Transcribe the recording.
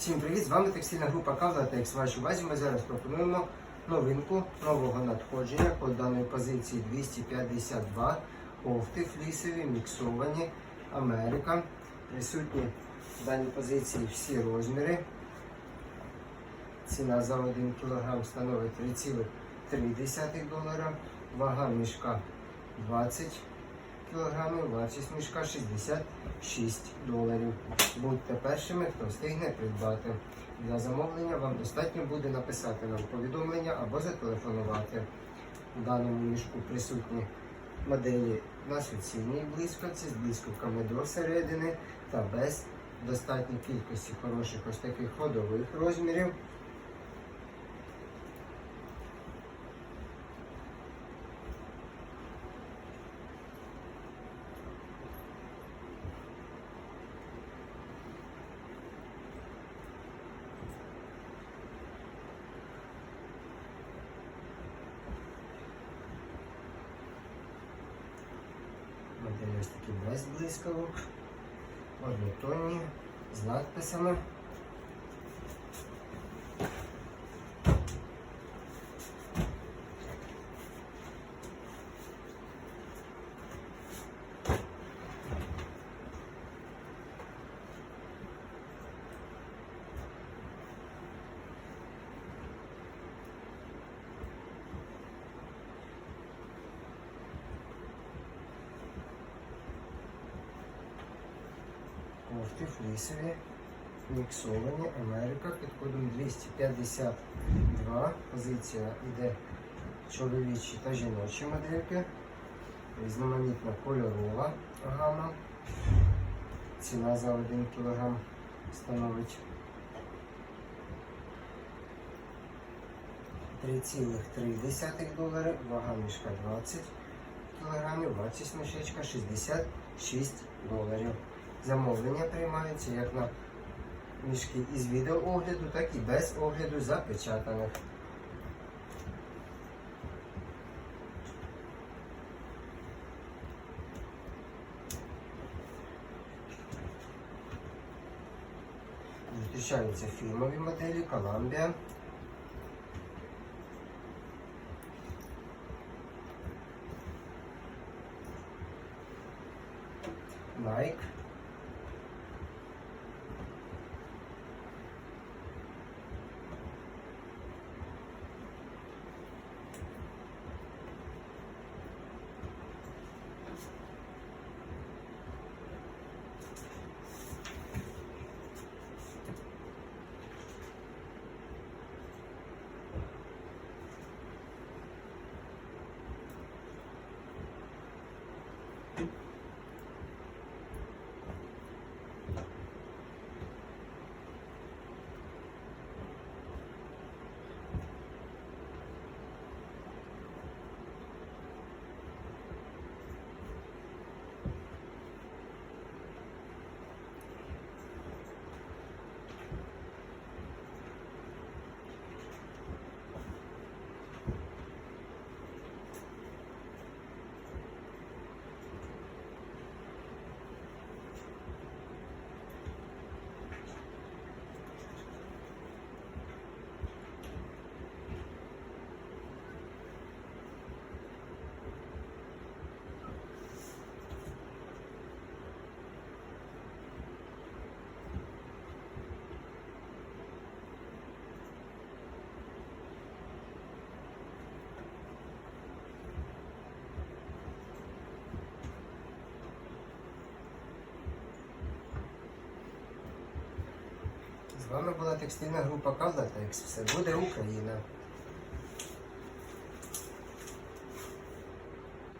Всім привіт! З вами текстильна група Кавлатекс. Вашій увазі ми зараз пропонуємо новинку нового надходження по даної позиції 252 кофти флісові, міксовані Америка. Присутні в даній позиції всі розміри. Ціна за 1 кг становить 3,3 долара. Вага мішка 20 кг, вартість мішка 66 доларів. Будьте першими, хто встигне придбати. Для замовлення вам достатньо буде написати нам повідомлення або зателефонувати. У даному мішку присутні моделі на суцільній блискавці з блискавками до середини та без достатньої кількості хороших ось таких ходових розмірів. Моделі ось такі без блискавок, однотонні, з надписами. Кофти флісові, міксовані, Америка під кодом 252. Позиція йде чоловічі та жіночі модельки. Різноманітна кольорова гама. Ціна за 1 кг становить 3,3 долари, вага мішка 20 кг, вартість мішечка 66 доларів. Замовлення приймаються як на мішки із відеоогляду, так і без огляду запечатаних. Зустрічаються фірмові моделі Columbia. Nike. З вами була текстильна група Кавлатекс. Все буде Україна.